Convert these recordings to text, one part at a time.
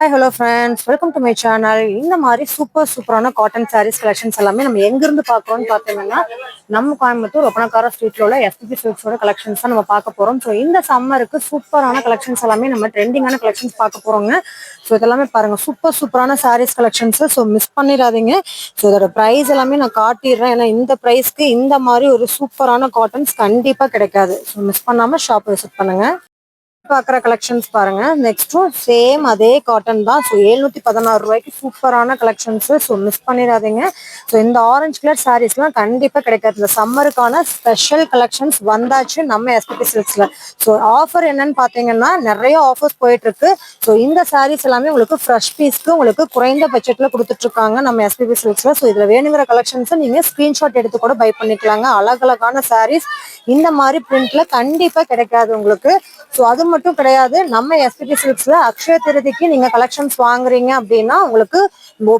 Hi hello friends welcome to my channel இந்த மாதிரி super சூப்பரான காட்டன் சாரீஸ் கலெக்ஷன்ஸ் எல்லாமே நம்ம எங்கிருந்து பார்க்குறோம்னு பார்த்தீங்கன்னா நம்ம கோயம்புத்தூர் ஒப்பனக்கார ஸ்ட்ரீட்ல உள்ள எஸ்பிபி சில்க்ஸோட கலெக்ஷன்ஸ் தான் நம்ம பார்க்க போறோம். ஸோ இந்த சம்மருக்கு சூப்பரான கலெக்ஷன்ஸ் எல்லாமே நம்ம ட்ரெண்டிங்கான கலெக்ஷன்ஸ் பார்க்க போறோங்க. ஸோ இதெல்லாமே பாருங்க. சூப்பர் சூப்பரான சாரீஸ் கலெக்ஷன்ஸ் ஸோ மிஸ் பண்ணிடாதீங்க. ஸோ இதோட ப்ரைஸ் எல்லாமே நான் காட்டிடுறேன். ஏன்னா இந்த ப்ரைஸ்க்கு இந்த மாதிரி ஒரு சூப்பரான காட்டன்ஸ் கண்டிப்பாக கிடைக்காது. ஸோ மிஸ் பண்ணாமல் ஷாப் விசிட் பண்ணுங்க. பார்க்குற கலெக்ஷன்ஸ் பாருங்க. நெக்ஸ்ட்டும் சேம் அதே காட்டன் தான். ஸோ எழுநூத்தி பதினாறு ரூபாய்க்கு சூப்பரான கலெக்ஷன்ஸ் ஸோ மிஸ் பண்ணிடாதீங்க. ஸோ இந்த ஆரஞ்சு கலர் சாரீஸ்லாம் கண்டிப்பாக கிடைக்காது. இந்த சம்மருக்கான ஸ்பெஷல் கலெக்ஷன்ஸ் வந்தாச்சு நம்ம எஸ்பிபி சில்க்ஸில் ஸோ ஆஃபர் என்னன்னு பார்த்தீங்கன்னா நிறைய ஆஃபர்ஸ் போயிட்டு இருக்கு ஸோ இந்த சாரீஸ் எல்லாமே உங்களுக்கு ஃப்ரெஷ் பீஸ்க்கு உங்களுக்கு குறைந்த பட்ஜெட்டில் கொடுத்துட்டு இருக்காங்க நம்ம எஸ்பிபி சில்க்ஸில் ஸோ இதில் வேணுங்கிற கலெக்ஷன்ஸை நீங்கள் ஸ்க்ரீன்ஷாட் எடுத்து கூட பை பண்ணிக்கலாங்க. அழகழகான சாரீஸ் இந்த மாதிரி பிரிண்ட்ல கண்டிப்பாக கிடைக்காது உங்களுக்கு. ஸோ அது மட்டும் கிடையாது. நம்ம எஸ்பிபி சில்க்ஸ்ல அக்ஷய திருதிக்கு நீங்க கலெக்ஷன்ஸ் வாங்குறீங்க அப்படின்னா உங்களுக்கு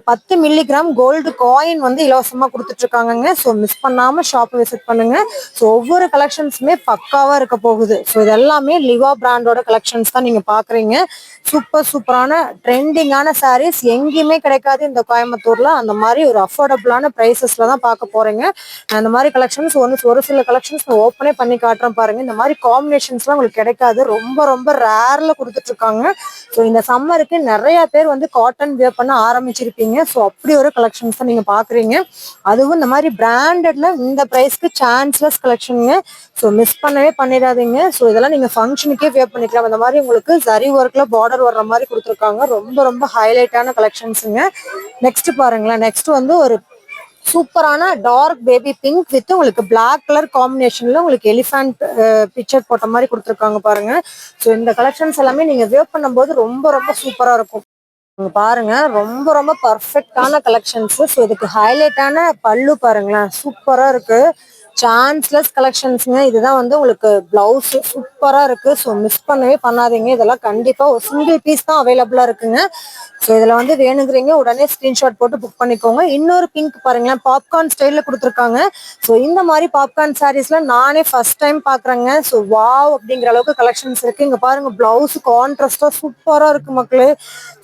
பத்து மில்லிகிராம் கோல்டு காயின் வந்து இலவசமா கொடுத்துட்டு இருக்காங்கங்க ஸோ மிஸ் பண்ணாம ஷாப் விசிட் பண்ணுங்க. ஸோ ஒவ்வொரு கலெக்ஷன்ஸுமே பக்காவா இருக்க போகுது. ஸோ இது எல்லாமே லிவா பிராண்டோட கலெக்ஷன்ஸ் தான் நீங்க பாக்குறீங்க. சூப்பர் சூப்பரான ட்ரெண்டிங்கான சாரீஸ் எங்கேயுமே கிடைக்காது இந்த கோயம்புத்தூர்ல. அந்த மாதிரி ஒரு அஃபோர்டபுளான ப்ரைஸஸில் தான் பார்க்க போறீங்க. அந்த மாதிரி கலெக்ஷன்ஸ் ஒன்று ஒரு சில கலெக்ஷன்ஸ் நான் ஓப்பனே பண்ணி காட்டுறேன் பாருங்க. இந்த மாதிரி காம்பினேஷன்ஸ்லாம் உங்களுக்கு கிடைக்காது. ரொம்ப ரொம்ப ரேர்ல கொடுத்துட்டு இருக்காங்க ஸோ இந்த சம்மருக்கு நிறைய பேர் வந்து காட்டன் வியர் பண்ண ஆரம்பிச்சிருப்பீங்க. ஸோ அப்படி ஒரு கலெக்ஷன்ஸ் தான் நீங்க பாக்குறீங்க அதுவும் இந்த மாதிரி பிராண்டட்ல இந்த ப்ரைஸ்க்கு சான்ஸ்லெஸ் கலெக்ஷனுங்க ஸோ மிஸ் பண்ணவே பண்ணிடாதீங்க. ஸோ இதெல்லாம் நீங்க ஃபங்க்ஷனுக்கே வியர் பண்ணிக்கலாம். இந்த மாதிரி உங்களுக்கு சரி ஒர்க்ல பார்டர் வர்ற மாதிரி கொடுத்துருக்காங்க. ரொம்ப ரொம்ப ஹைலைட்டான கலெக்ஷன்ஸுங்க நெக்ஸ்ட் பாருங்களேன். நெக்ஸ்ட் வந்து ஒரு சூப்பரான டார்க் பேபி பிங்க் வித் உங்களுக்கு பிளாக் கலர் காம்பினேஷன்ல உங்களுக்கு எலிஃபண்ட் பிக்சர் போட்ட மாதிரி கொடுத்துருக்காங்க பாருங்க. ஸோ இந்த கலெக்ஷன்ஸ் எல்லாமே நீங்க வேவ் பண்ணும்போது ரொம்ப ரொம்ப சூப்பரா இருக்கும். பாருங்க. ரொம்ப ரொம்ப பர்ஃபெக்டான கலெக்ஷன்ஸ் ஸோ இதுக்கு ஹைலைட்டான பல்லு பாருங்களேன். சூப்பரா இருக்கு. சான்ஸ்லெஸ் கலெக்ஷன்ஸுங்க இதுதான் வந்து உங்களுக்கு பிளவுஸ் சூப்பராக இருக்கு. ஸோ மிஸ் பண்ணவே பண்ணாதீங்க. இதெல்லாம் கண்டிப்பாக ஒரு சிங்கிள் பீஸ் தான் அவைலபிளா இருக்குங்க. ஸோ இதில் வந்து வேணுங்கிறீங்க உடனே ஸ்க்ரீன்ஷாட் போட்டு புக் பண்ணிக்கோங்க. இன்னொரு பிங்க் பாருங்களேன் பாப்கார்ன் ஸ்டைலில் கொடுத்துருக்காங்க. ஸோ இந்த மாதிரி பாப்கார்ன் சாரீஸ்லாம் நானே ஃபர்ஸ்ட் டைம் பார்க்குறேங்க ஸோ வாவ் அப்படிங்கிற அளவுக்கு கலெக்ஷன்ஸ் இருக்குது இங்கே பாருங்கள் ப்ளவுஸு கான்ட்ராஸ்டா சூப்பராக இருக்குது மக்களே.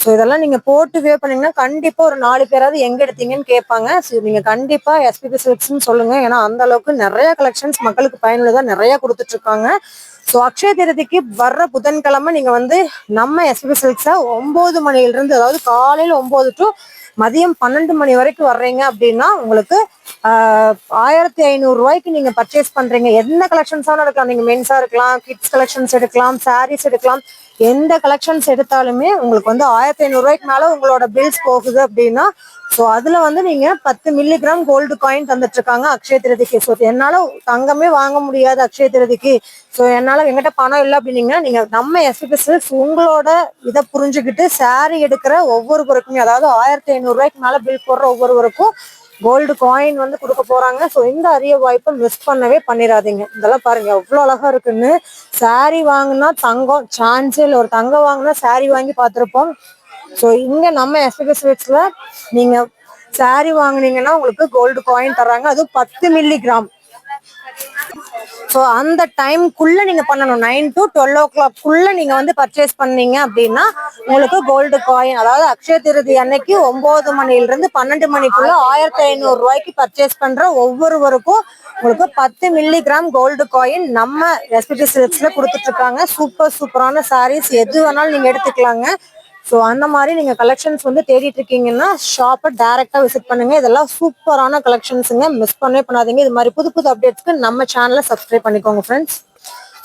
ஸோ இதெல்லாம் நீங்கள் போட்டு வே பண்ணிங்கன்னா கண்டிப்பாக ஒரு நாலு பேராவது எங்கே எடுத்தீங்கன்னு கேட்பாங்க. ஸோ நீங்கள் கண்டிப்பாக எஸ்பிபி சில்க்ஸ்னு சொல்லுங்கள் ஏன்னா அந்த அளவுக்கு நிறைய கலெக்ஷன்ஸ் மக்களுக்கு பயனுள்ளதாக நிறையா கொடுத்துட்ருக்காங்க ஸோ அக்ஷய திருதிக்கு வர்ற புதன்கிழமை நீங்கள் வந்து நம்ம எஸ்பி சில்க்ஸை ஒம்பது மணில அதாவது காலையில் ஒம்பது டு மதியம் பன்னெண்டு மணி வரைக்கும் வர்றீங்க அப்படின்னா உங்களுக்கு ஆயிரத்தி ஐநூறுரூவாய்க்கு நீங்கள் நீங்க பர்ச்சேஸ் பண்ணுறீங்க என்ன கலெக்ஷன்ஸாக எடுக்கலாம் நீங்கள் மென்ஸாக இருக்கலாம் கிட்ஸ் கலெக்ஷன்ஸ் எடுக்கலாம் சாரீஸ் எடுக்கலாம். எந்த கலெக்ஷன்ஸ் எடுத்தாலுமே உங்களுக்கு வந்து ஆயிரத்தி ஐநூறுரூவாய்க்கு மேலே உங்களோட பில்ஸ் போகுது அப்படின்னா ஸோ அதில் வந்து நீங்கள் பத்து மில்லிகிராம் கோல்டு காயின் தந்துட்டுருக்காங்க அக்ஷய திருதிக்கு. ஸோ என்னால் தங்கமே வாங்க முடியாது அக்ஷய திருதிக்கு. ஸோ என்னால் எங்கிட்ட பணம் இல்லை அப்படின்னீங்கன்னா நீங்கள் நம்ம எஸ்பிஎஸ் உங்களோட இதை புரிஞ்சுக்கிட்டு சாரி எடுக்கிற ஒவ்வொருவருக்குமே அதாவது ஆயிரத்தி ஐநூறுரூவாய்க்கு மேலே பில் போடுற ஒவ்வொருவருக்கும் கோல்டு காயின் வந்து கொடுக்க போறாங்க. ஸோ இந்த அரிய வாய்ப்பை மிஸ் பண்ணவே பண்ணிடாதீங்க இதெல்லாம் பாருங்க எவ்வளோ அழகா இருக்குன்னு. சாரி வாங்கினா தங்கம் சான்ஸே இல்லை. ஒரு தங்கம் வாங்கினா சாரி வாங்கி பார்த்துருப்போம். ஸோ இங்கே நம்ம எஸ்பிபி ஸ்வீட்ஸ்ல நீங்கள் சாரி வாங்குனீங்கன்னா உங்களுக்கு கோல்டு காயின் தர்றாங்க. அதுவும் பத்து மில்லி கிராம் ஸோ அந்த டைம்குள்ள நீங்க பண்ணணும். Nine to twelve o'clock குள்ள நீங்க வந்து பர்ச்சேஸ் பண்ணீங்க அப்படின்னா உங்களுக்கு கோல்டு காயின் அதாவது அக்ஷய திருதி அன்னைக்கு ஒன்பது மணில இருந்து பன்னெண்டு மணிக்குள்ள ஆயிரத்தி ஐநூறு ரூபாய்க்கு பர்ச்சேஸ் பண்ற ஒவ்வொருவருக்கும் உங்களுக்கு பத்து மில்லி கிராம் கோல்டு காயின் நம்ம எஸ்பிடி சில்க்ஸ்ல கொடுத்துட்ருக்காங்க சூப்பர் சூப்பரான சாரீஸ் எது வேணாலும் நீங்க எடுத்துக்கலாங்க. ஸோ அந்த மாதிரி நீங்க கலெக்ஷன்ஸ் வந்து தேடிட்டு இருக்கீங்கன்னா ஷாப்பை டேரெக்டாக விசிட் பண்ணுங்க. இதெல்லாம் சூப்பரான கலெக்ஷன்ஸுங்க மிஸ் பண்ணவே பண்ணாதீங்க. இது மாதிரி புது புது அப்டேட்ஸ்க்கு நம்ம சேனலை சப்ஸ்கிரைப் பண்ணிக்கோங்க ஃப்ரெண்ட்ஸ்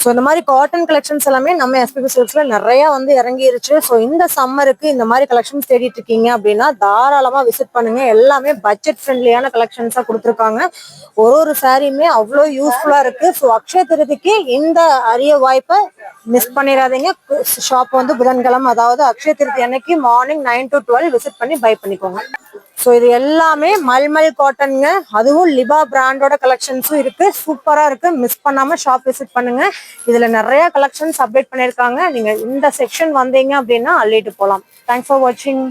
ஸோ இந்த மாதிரி காட்டன் கலெக்ஷன்ஸ் எல்லாமே நம்ம எஸ்பிபி சில்க்ஸ்ல நிறைய வந்து இறங்கிருச்சு. ஸோ இந்த சம்மருக்கு இந்த மாதிரி கலெக்ஷன்ஸ் தேடிட்டு இருக்கீங்க அப்படின்னா தாராளமா விசிட் பண்ணுங்க. எல்லாமே பட்ஜெட் ஃப்ரெண்ட்லியான கலெக்ஷன்ஸா கொடுத்துருக்காங்க. ஒரு ஒரு சாரியுமே அவ்வளோ யூஸ்ஃபுல்லா இருக்கு. ஸோ அக்ஷய திருதிக்கு இந்த அரிய வாய்ப்பை மிஸ் பண்ணிடாதீங்க. ஷாப் வந்து புதன்கிழமை அதாவது அக்ஷய திருதி அன்னைக்கு morning nine to twelve visit பண்ணி பை பண்ணிக்கோங்க. ஸோ இது எல்லாமே மல்மல் காட்டனுங்க அதுவும் லிபா பிராண்டோட கலெக்ஷன்ஸும் இருக்கு. சூப்பரா இருக்கு. மிஸ் பண்ணாம ஷாப் விசிட் பண்ணுங்க. இதுல நிறைய கலெக்ஷன்ஸ் அப்டேட் பண்ணியிருக்காங்க. நீங்க இந்த செக்ஷன் வந்தீங்க அப்படின்னா அள்ளிட்டு போகலாம் தேங்க்ஸ் ஃபார் வாட்சிங்